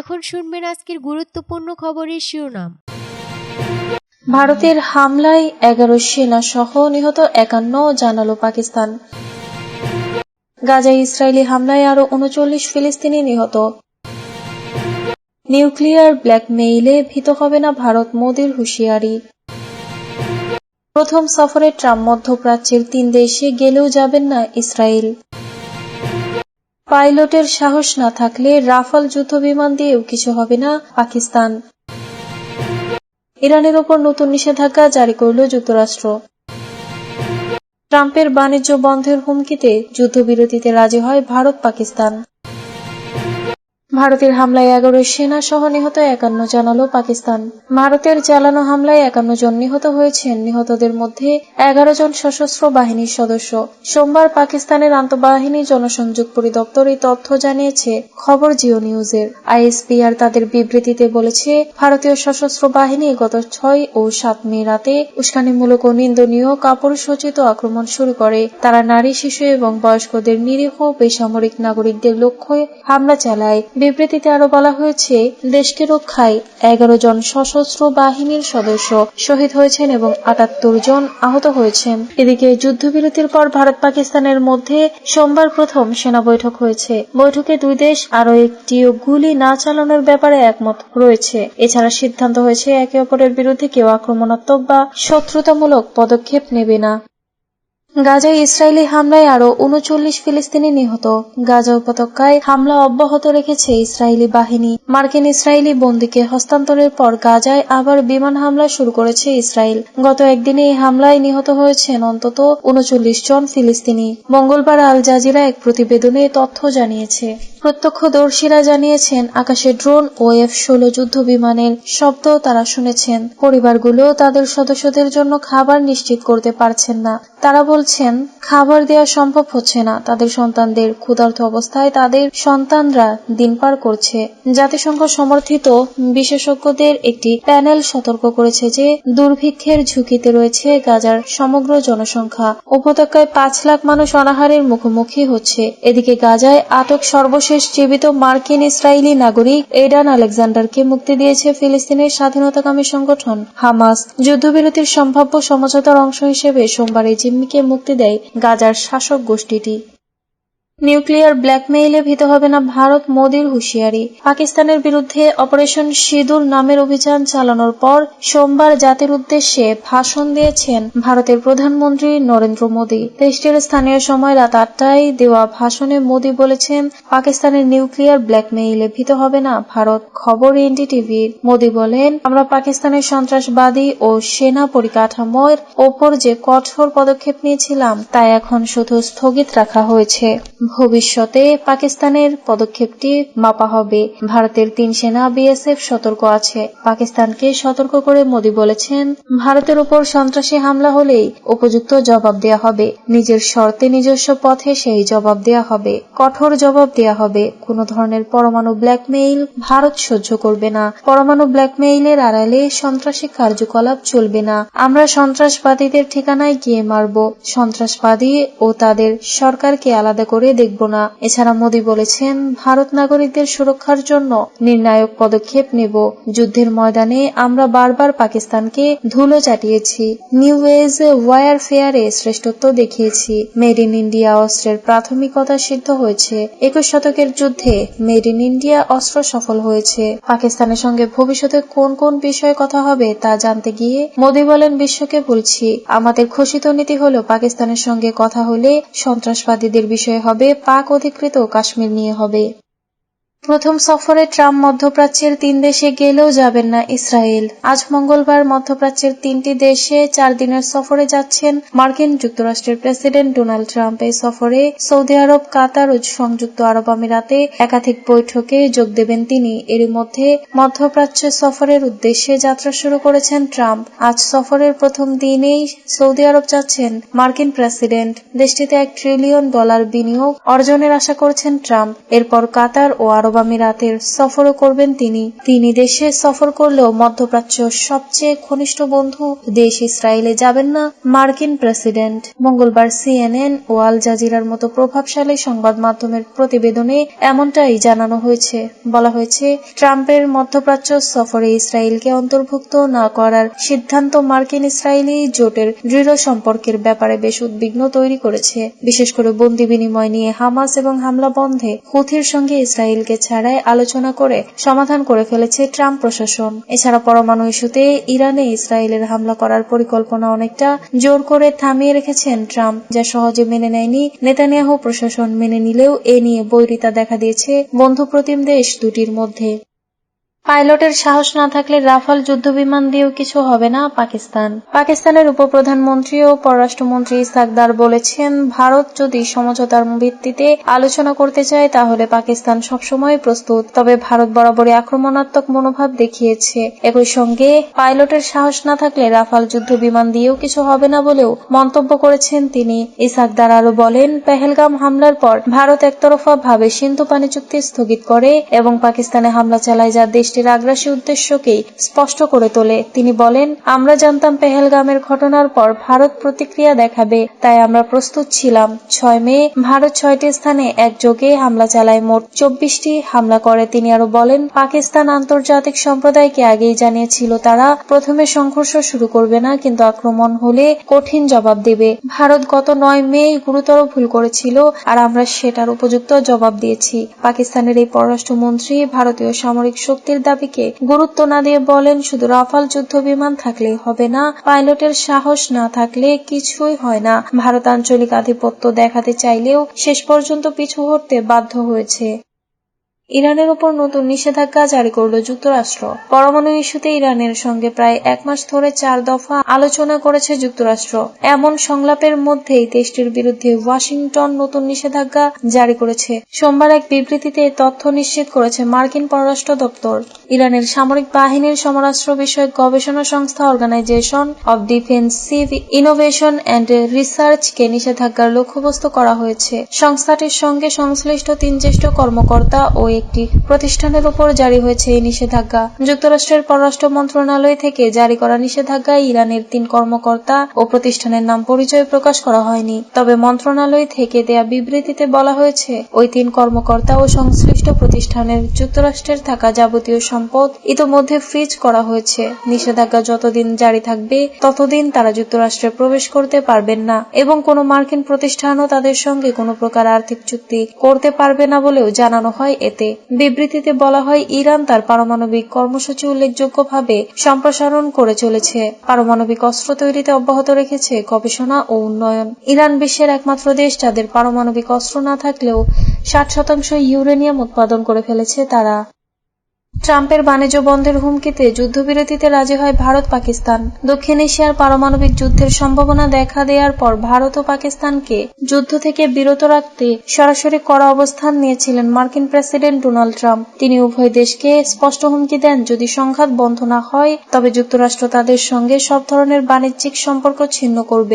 এখন শুনবেন আজকের গুরুত্বপূর্ণ খবরের শিরোনাম। ভারতের হামলায় এগারো সেনা সহ নিহত একান্ন জানালো পাকিস্তান। গাজায় ইসরায়েলি হামলায় আরও উনচল্লিশ ফিলিস্তিনি নিহত। নিউক্লিয়ার ব্ল্যাকমেইলে ভীত হবে না ভারত মোদির হুঁশিয়ারি। প্রথম সফরে ট্রাম্প মধ্যপ্রাচ্যের তিন দেশে গেলেও যাবেন না ইসরায়েল। পাইলটের সাহস না থাকলে রাফাল যুদ্ধ বিমান দিয়েও কিছু হবে না পাকিস্তান। ইরানের ওপর নতুন নিষেধাজ্ঞা জারি করল যুক্তরাষ্ট্র। ট্রাম্পের বাণিজ্য বন্ধের হুমকিতে যুদ্ধবিরতিতে রাজি হয় ভারত পাকিস্তান ভারতের হামলায় এগারো সেনা সহ নিহত একান্ন জানালো পাকিস্তান। ভারতের চালানো হামলায় একান্ন জন নিহত হয়েছেন। নিহতদের মধ্যে এগারো জন সশস্ত্র বাহিনীর সদস্য। সোমবার পাকিস্তানের আন্তঃবাহিনী জনসংযোগ পরিদপ্তর এই তথ্য জানিয়েছে খবর জিও নিউজের। আইএসপিআর তাদের বিবৃতিতে বলেছে, ভারতীয় সশস্ত্র বাহিনী গত ছয় ও সাত মে রাতে উস্কানিমূলক ও নিন্দনীয় কাপড় সজ্জিত আক্রমণ শুরু করে। তারা নারী, শিশু এবং বয়স্কদের নিরীহ বেসামরিক নাগরিকদের লক্ষ্যে হামলা চালায়। বিবৃতিতে আরও বলা হয়েছে, দেশকে রক্ষায় এগারো জন সশস্ত্র বাহিনীর সদস্য শহীদ হয়েছেন এবং আটাত্তর জন আহত হয়েছেন। এদিকে যুদ্ধবিরতির পর ভারত পাকিস্তানের মধ্যে সোমবার প্রথম সেনা বৈঠক হয়েছে। বৈঠকে দুই দেশ আরও একটি গুলি না চালানোর ব্যাপারে একমত রয়েছে। এছাড়া সিদ্ধান্ত হয়েছে একে অপরের বিরুদ্ধে কেউ আক্রমণাত্মক বা শত্রুতামূলক পদক্ষেপ নেবে না। গাজায় ইসরায়েলি হামলায় আরও উনচল্লিশ ফিলিস্তিনি নিহত। গাজা উপত্যকায় হামলা অব্যাহত রেখেছে ইসরায়েলি বাহিনী। মার্কিন ইসরায়েলি বন্দীকে হস্তান্তরের পর গাজায় আবার বিমান হামলা শুরু করেছে ইসরায়েল। গত একদিনে এই হামলায় নিহত হয়েছেন অন্তত উনচল্লিশ জন ফিলিস্তিনি। মঙ্গলবার আল জাজিরা এক প্রতিবেদনে তথ্য জানিয়েছে। প্রত্যক্ষদর্শীরা জানিয়েছেন, আকাশে ড্রোন ও এফ ষোলো যুদ্ধ বিমানের শব্দ তারা শুনেছেন। পরিবারগুলো তাদের সদস্যদের জন্য খাবার নিশ্চিত করতে পারছেন না। তারা বলছেন, খাবার দেওয়া সম্ভব হচ্ছে না। তাদের সন্তানদের ক্ষুধার্ত অবস্থায় তাদের সন্তানরা দিন পার করছে। জাতিসংঘ সমর্থিত বিশেষজ্ঞদের একটি প্যানেল সতর্ক করেছে যে, দুর্ভিক্ষের ঝুঁকিতে রয়েছে গাজার সমগ্র জনসংখ্যা। উপত্যকায় পাঁচ লাখ মানুষ অনাহারের মুখোমুখি হচ্ছে। এদিকে গাজায় আটক সর্বশেষ জীবিত মার্কিন ইসরায়েলি নাগরিক এডান আলেকজান্ডারকে মুক্তি দিয়েছে ফিলিস্তিনের স্বাধীনতাকামী সংগঠন হামাস। যুদ্ধবিরতির সম্ভাব্য সমঝোতার অংশ হিসেবে সোমবার এই জিম্মিকে মুক্তি দেয় গাজার শাসক গোষ্ঠীটি। নিউক্লিয়ার ব্ল্যাকমেইলে ভীত হবে না ভারত মোদির হুঁশিয়ারি। পাকিস্তানের বিরুদ্ধে অপারেশন সিঁদুর নামের অভিযান চালানোর পর সোমবার জাতির উদ্দেশ্যে ভাষণ দিয়েছেন ভারতের প্রধানমন্ত্রী নরেন্দ্র মোদী। দেশটির স্থানীয় সময় রাত আটটায় দেওয়া ভাষণে মোদী বলেছেন, পাকিস্তানের নিউক্লিয়ার ব্ল্যাকমেইলে ভীত হবে না ভারত। খবর এনডিটিভির মোদী বলেন, আমরা পাকিস্তানের সন্ত্রাসবাদী ও সেনা পরিকাঠামোর ওপর যে কঠোর পদক্ষেপ নিয়েছিলাম, তা এখন শুধু স্থগিত রাখা হয়েছে। ভবিষ্যতে পাকিস্তানের পদক্ষেপটি মাপা হবে। ভারতের তিন সেনা বিএসএফ সতর্ক আছে। পাকিস্তানকে সতর্ক করে মোদী বলেছেন, ভারতের উপর সন্ত্রাসী হামলা হলেই উপযুক্ত জবাব দেয়া হবে। নিজের শর্তে নিজস্ব পথে সেই জবাব দেয়া হবে। কঠোর জবাব দেয়া হবে। কোনো ধরনের পরমাণু ব্ল্যাকমেইল ভারত সহ্য করবে না। পরমাণু ব্ল্যাকমেইলের আড়ালে সন্ত্রাসী কার্যকলাপ চলবে না। আমরা সন্ত্রাসবাদীদের ঠিকানায় গিয়ে মারব। সন্ত্রাসবাদী ও তাদের সরকারকে আলাদা করে দেখব না। এছাড়া মোদী বলেছেন, ভারত নাগরিকদের সুরক্ষার জন্য নির্ণায়ক পদক্ষেপ নেব। যুদ্ধের ময়দানে আমরা বারবার পাকিস্তানকে ধুলো চাটিয়েছি। নিউ এজ ওয়ার ফেয়ারে শ্রেষ্ঠত্ব দেখিয়েছি। মেড ইন ইন্ডিয়া অস্ত্রের প্রাথমিকতা সিদ্ধ হয়েছে। একুশ শতকের যুদ্ধে মেড ইন ইন্ডিয়া অস্ত্র সফল হয়েছে। পাকিস্তানের সঙ্গে ভবিষ্যতে কোন কোন বিষয়ে কথা হবে তা জানতে গিয়ে মোদী বলেন, বিশ্বকে বলছি, আমাদের ঘোষিত নীতি হলো পাকিস্তানের সঙ্গে কথা হলে সন্ত্রাসবাদীদের বিষয়ে হবে পাক অধিকৃত কাশ্মীর নিয়ে হবে। প্রথম সফরে ট্রাম্প মধ্যপ্রাচ্যের তিন দেশে গেলেও যাবেন না ইসরায়েল। আজ মঙ্গলবার মধ্যপ্রাচ্যের তিনটি দেশে চার দিনের সফরে যাচ্ছেন মার্কিন যুক্তরাষ্ট্রের প্রেসিডেন্ট ডোনাল্ড ট্রাম্প। এই সফরে সৌদি আরব, কাতার ও সংযুক্ত আরব আমিরাতে একাধিক বৈঠকে যোগ দেবেন তিনি। এর মধ্যে মধ্যপ্রাচ্য সফরের উদ্দেশ্যে যাত্রা শুরু করেছেন ট্রাম্প। আজ সফরের প্রথম দিনেই সৌদি আরব যাচ্ছেন মার্কিন প্রেসিডেন্ট। দেশটিতে এক ট্রিলিয়ন ডলার বিনিয়োগ অর্জনের আশা করছেন ট্রাম্প। এরপর কাতার ও আরব আরব আমিরাতের সফরও করবেন তিনি। তিনি দেশে সফর করলেও মধ্যপ্রাচ্য সবচেয়ে ঘনিষ্ঠ বন্ধু দেশ ইসরায়েলে যাবেন না মার্কিন প্রেসিডেন্ট। মঙ্গলবার সিএনএন ও আল জাজিরার মতো প্রভাবশালী সংবাদ মাধ্যমের প্রতিবেদনে এমনটাই জানানো হয়েছে। বলা হয়েছে, ট্রাম্পের মধ্যপ্রাচ্য সফরে ইসরায়েলকে অন্তর্ভুক্ত না করার সিদ্ধান্ত মার্কিন ইসরায়েলি জোটের দৃঢ় সম্পর্কের ব্যাপারে বেশ উদ্বিগ্ন তৈরি করেছে। বিশেষ করে বন্দি বিনিময় নিয়ে হামাস এবং হামলা বন্ধে হুথির সঙ্গে ইসরায়েলকে ছাড়াই আলোচনা করে সমাধান করে ফেলেছে ট্রাম্প প্রশাসন। এছাড়া পরমাণু ইস্যুতে ইরানে ইসরায়েলের হামলা করার পরিকল্পনা অনেকটা জোর করে থামিয়ে রেখেছেন ট্রাম্প, যা সহজে মেনে নেয়নি। নেতানিয়াহু প্রশাসন মেনে নিলেও এ নিয়ে বৈরিতা দেখা দিয়েছে বন্ধু প্রতিম দেশ দুটির মধ্যে। পাইলটের সাহস না থাকলে রাফাল যুদ্ধবিমান দিয়েও কিছু হবে না পাকিস্তান। পাকিস্তানের উপপ্রধানমন্ত্রী ও পররাষ্ট্রমন্ত্রী ইসাকদার বলেছেন, ভারত যদি সমঝোতার ভিত্তিতে আলোচনা করতে চায়, তাহলে পাকিস্তান সবসময় প্রস্তুত। তবে ভারত বরাবরই আক্রমণাত্মক মনোভাব দেখিয়েছে। একই সঙ্গে, পাইলটের সাহস না থাকলে রাফাল যুদ্ধবিমান দিয়েও কিছু হবে না বলেও মন্তব্য করেছেন তিনি। ইসাকদার আরও বলেন, পেহেলগাম হামলার পর ভারত একতরফা ভাবে সিন্ধু পানি চুক্তি স্থগিত করে এবং পাকিস্তানে হামলা চালায় যা দেশটির আগ্রাসী উদ্দেশ্যকেই স্পষ্ট করে তোলে। তিনি বলেন, আমরা জানতাম পেহেলগামের ঘটনার পর ভারত প্রতিক্রিয়া দেখাবে, তাই আমরা প্রস্তুত ছিলাম। ছয় মে, ভারত ছয়টি স্থানে একযোগে হামলা চালায় মোট চব্বিশটি হামলা করে। তিনি আরও বলেন, পাকিস্তান আন্তর্জাতিক সম্প্রদায়কে আগেই জানিয়েছিল তারা, প্রথমে সংঘর্ষ শুরু করবে না, কিন্তু আক্রমণ হলে কঠিন জবাব দেবে। ভারত গত নয় মে গুরুতর ভুল করেছিল, আর আমরা সেটার উপযুক্ত জবাব দিয়েছি। পাকিস্তানের এই পররাষ্ট্রমন্ত্রী ভারতীয় সামরিক শক্তির দাবিকে গুরুত্ব না দিয়ে বলেন, শুধু রাফাল যুদ্ধ বিমান থাকলে হবে না, পাইলটের সাহস না থাকলে কিছুই হয় না। ভারত আঞ্চলিক আধিপত্য দেখাতে চাইলেও শেষ পর্যন্ত পিছু হটতে বাধ্য হয়েছে। ইরানের উপর নতুন নিষেধাজ্ঞা জারি করল যুক্তরাষ্ট্র। পরমাণু ইস্যুতে ইরানের সঙ্গে প্রায় এক মাস ধরে চার দফা আলোচনা করেছে যুক্তরাষ্ট্র। এমন সংলাপের মধ্যেই দেশটির বিরুদ্ধে ওয়াশিংটন নতুন নিষেধাজ্ঞা জারি করেছে। সোমবার এক বিবৃতিতে তথ্য নিশ্চিত করেছে মার্কিন পররাষ্ট্র দপ্তর। ইরানের সামরিক বাহিনীর সমরাস্ত্র বিষয়ক গবেষণা সংস্থা organisation of defensive innovation and রিসার্চকে নিষেধাজ্ঞার লক্ষ্যবস্তু করা হয়েছে। সংস্থাটির সঙ্গে সংশ্লিষ্ট তিন জ্যেষ্ঠ কর্মকর্তা ও একটি প্রতিষ্ঠানের উপর জারি হয়েছে এই নিষেধাজ্ঞা। যুক্তরাষ্ট্রের পররাষ্ট্র মন্ত্রণালয় থেকে জারি করা নিষেধাজ্ঞায় ইরানের তিন কর্মকর্তা ও প্রতিষ্ঠানের নাম পরিচয় প্রকাশ করা হয়নি। তবে মন্ত্রণালয় থেকে দেয়া বিবৃতিতে বলা হয়েছে, ওই তিন কর্মকর্তা ও সংশ্লিষ্ট প্রতিষ্ঠানের যুক্তরাষ্ট্রের থাকা যাবতীয় সম্পদ ইতোমধ্যে ফ্রিজ করা হয়েছে। নিষেধাজ্ঞা যতদিন জারি থাকবে, ততদিন তারা যুক্তরাষ্ট্রে প্রবেশ করতে পারবেন না এবং কোনো মার্কিন প্রতিষ্ঠানও তাদের সঙ্গে কোনো প্রকার আর্থিক চুক্তি করতে পারবে না বলেও জানানো হয় এতে। বিবৃতিতে বলা হয়, ইরান তার পারমাণবিক কর্মসূচি উল্লেখযোগ্যভাবে সম্প্রসারণ করে চলেছে। পারমাণবিক অস্ত্র তৈরিতে অব্যাহত রেখেছে গবেষণা ও উন্নয়ন। ইরান বিশ্বের একমাত্র দেশ যাদের পারমাণবিক অস্ত্র না থাকলেও ষাট শতাংশ ইউরেনিয়াম উৎপাদন করে ফেলেছে তারা। ট্রাম্পের বাণিজ্য বন্ধের হুমকিতে যুদ্ধবিরতিতে রাজি হয় ভারত পাকিস্তান। দক্ষিণ এশিয়ার পারমাণবিক যুদ্ধের সম্ভাবনা দেখা দেওয়ার পর ভারত ও পাকিস্তানকে যুদ্ধ থেকে বিরত রাখতে সরাসরি কড়া অবস্থান নিয়েছিলেন মার্কিন প্রেসিডেন্ট ডোনাল্ড ট্রাম্প। তিনি উভয় দেশকে স্পষ্ট হুমকি দেন, যদি সংঘাত বন্ধ না হয়, তবে যুক্তরাষ্ট্র তাদের সঙ্গে সব ধরনের বাণিজ্যিক সম্পর্ক ছিন্ন করবে।